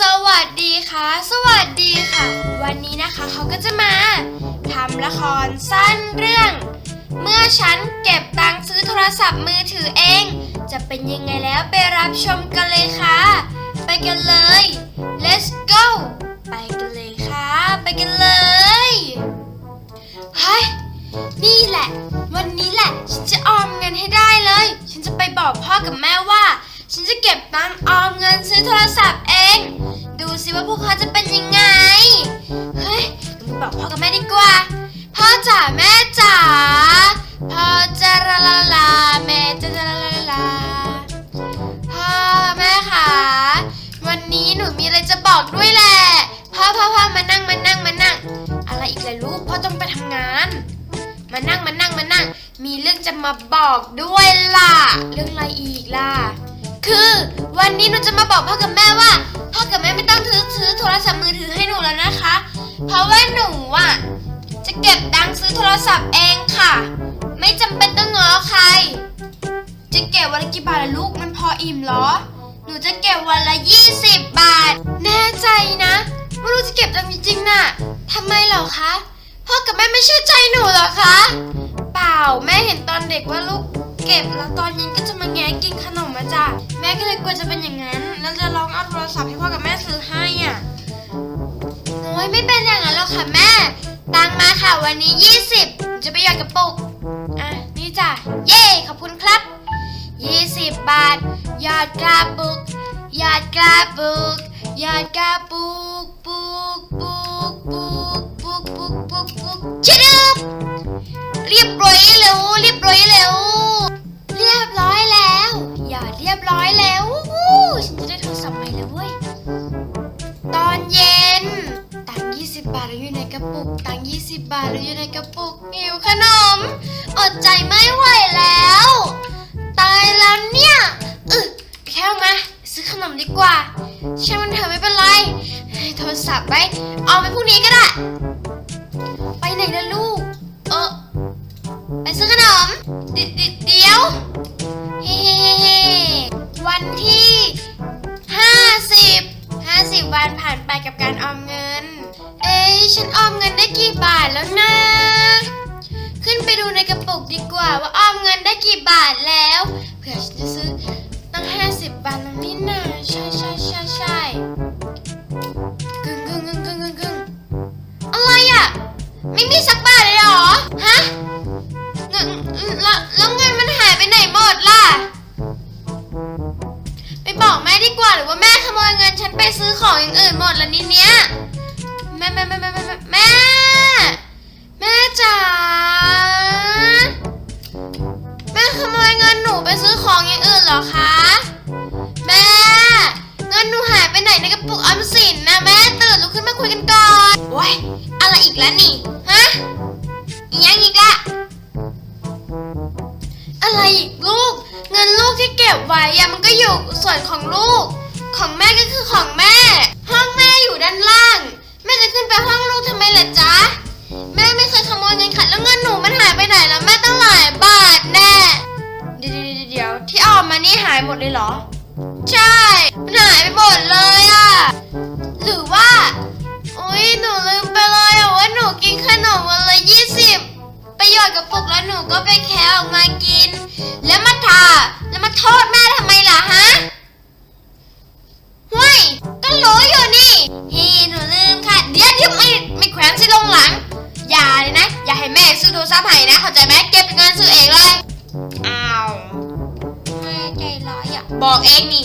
สวัสดีค่ะ สวัสดีค่ะ วันนี้นะคะเขาก็จะมาทำละครสั้นเรื่อง เมื่อฉันเก็บตังค์ซื้อโทรศัพท์มือถือเอง จะเป็นยังไงแล้วไปรับชมกันเลยค่ะ ไปกันเลย let's go ไปกันเลยค่ะ ไปกันเลยเฮ้ยนี่แหละ วันนี้แหละ ฉันจะออมเงินให้ได้เลย ฉันจะไปบอกพ่อกับแม่ว่า ฉันจะเก็บตังออมเงินซื้อโทรศัพท์เอง ดูสิว่าพวกเขาจะเป็นยังไง เฮ้ยเราไปบอกพ่อกับแม่ดีกว่า พ่อจ๋าแม่จ๋า พ่อจะลาลาลาแม่จะลาลาลา พ่อแม่ค่ะ วันนี้หนูมีอะไรจะบอกด้วยแหละ พ่อพ่อพ่อมานั่งมานั่งมานั่ง อะไรอีกเลยลูก พ่อต้องไปทำงานมานั่งมานั่งมานั่ง มีเรื่องจะมาบอกด้วยล่ะ เรื่องอะไรอีกล่ะ คือวันนี้หนูจะมาบอกพ่อกับแม่ว่าพ่อกับแม่ไม่ต้องซื้อซื้อโทรศัพท์มือถือให้หนูแล้วนะคะ เพราะว่าหนูอะจะเก็บตังซื้อโทรศัพท์เองค่ะ ไม่จำเป็นต้องง้อใคร จะเก็บวันละกี่บาทล่ะลูกมันพออิ่มเหรอ หนูจะเก็บวันละ20บาท แน่ใจนะว่าลูกจะเก็บตังค์จริงๆน่ะทำไมเหรอคะพ่อกับแม่ไม่เชื่อใจหนูเหรอคะ เปล่าแม่เห็นตอนเด็กว่าลูกเก็บแล้วตอนเย็นก็จะมาแงะกินขนม จ้ะแม่ก็เลยกลัวจะเป็นอย่างนั้น แล้วจะลองเอาโทรศัพท์ให้พ่อกับแม่ซื้อให้อะโอ้ยไม่เป็นอย่างนั้นหรอกค่ะแม่ ตังค์มาค่ะวันนี้ 20 จะไปหยอดกระปุก อะ นี่จ้ะ เย้ขอบคุณครับ 20 บาทหยอดกระปุกหยอดกระปุกหยอดกระปุกปุกปุกปุก ร้อยแล้ววู้ฉันจะได้โทรศัพท์ใหม่แล้วเว้ย ตอนเย็น ตังค์20บบาทอยู่ในกระปุก ตังค์20บบาทอยู่ในกระปุกหิวขนม อดใจไม่ไหวแล้ว ตายแล้วเนี่ยอึแค่มาซื้อขนมดีกว่าช่างมันเถอะไม่เป็นไร โทรศัพท์ไว้เอาไปพรุ่งนี้ก็ได้ ไปไหนนะลูก เออไปซื้อขนม เดี๋ยวเฮ้ มเงิน เอ้ยฉันออมเงินได้กี่บาทแล้วนะ ขึ้นไปดูในกระปุกดีกว่าว่าออมเงินได้กี่บาทแล้วเผื่อฉันจะซื้อตั้งห้าสิบบาทแล้วนี่นาใช่ใช่ใช่ใช่กึ่งกึ่งกึ่งกึ่งกึ่งกึ่งอะไรอะ ไม่มีสักบาทเลยเหรอ ฮะเงินแล้วแล้วเงินมันหายไปไหนหมดล่ะ ว่าหรือว่าแม่ขโมยเงินฉันไปซื้อของอย่างอื่นหมดแล้วนี่เนี้ยแม่แม่แม่แม่แม่แม่แม่แม่จ๋าแม่ขโมยเงินหนูไปซื้อของอย่างอื่นเหรอคะ แม่ เงินหนูหายไปไหนในกระปุกออมสินนะแม่ตื่นลุกขึ้นมาคุยกันก่อนโว้ยอะไรอีกแล้วนี่ฮะ ก็บไว้อะมันก็อยู่ส่วนของลูก ของแม่ก็คือของแม่ ห้องแม่อยู่ด้านล่าง แม่จะขึ้นไปห้องลูกทำไมล่ะจ๊ะ แม่ไม่เคยขโมยเงินขัดแล้วเงินหนูมันหายไปไหนแล้วแม่ตั้งหลายบาทแน่เดี๋ยวเดี๋ยวที่ออมมานี่หายหมดเลยเหรอ ใช่มันหายไปหมดเลยอะหรือว่าอุ้ยหนูลืมไปเลยอะว่าหนูกินขนมวันละยี่สิบประโยชน์กับปุกแล้วหนูก็ไปแคะออกมากิน แล้วมา ทาแล้วมาโทษแม่ทำไมล่ะฮะห้วยก็รู้อยู่นี่เฮ้หนูลืมค่ะ เดี๋ยวเดี๋ยวไม่ไม่แขวนสิลงหลัง อย่าเลยนะ อย่าให้แม่ซื้อโทรศัพท์ให้นะ เข้าใจไหมเก็บเป็นเงินซื้อเองเลย อ้าวแม่ใจร้ายอะ บอกเองนี่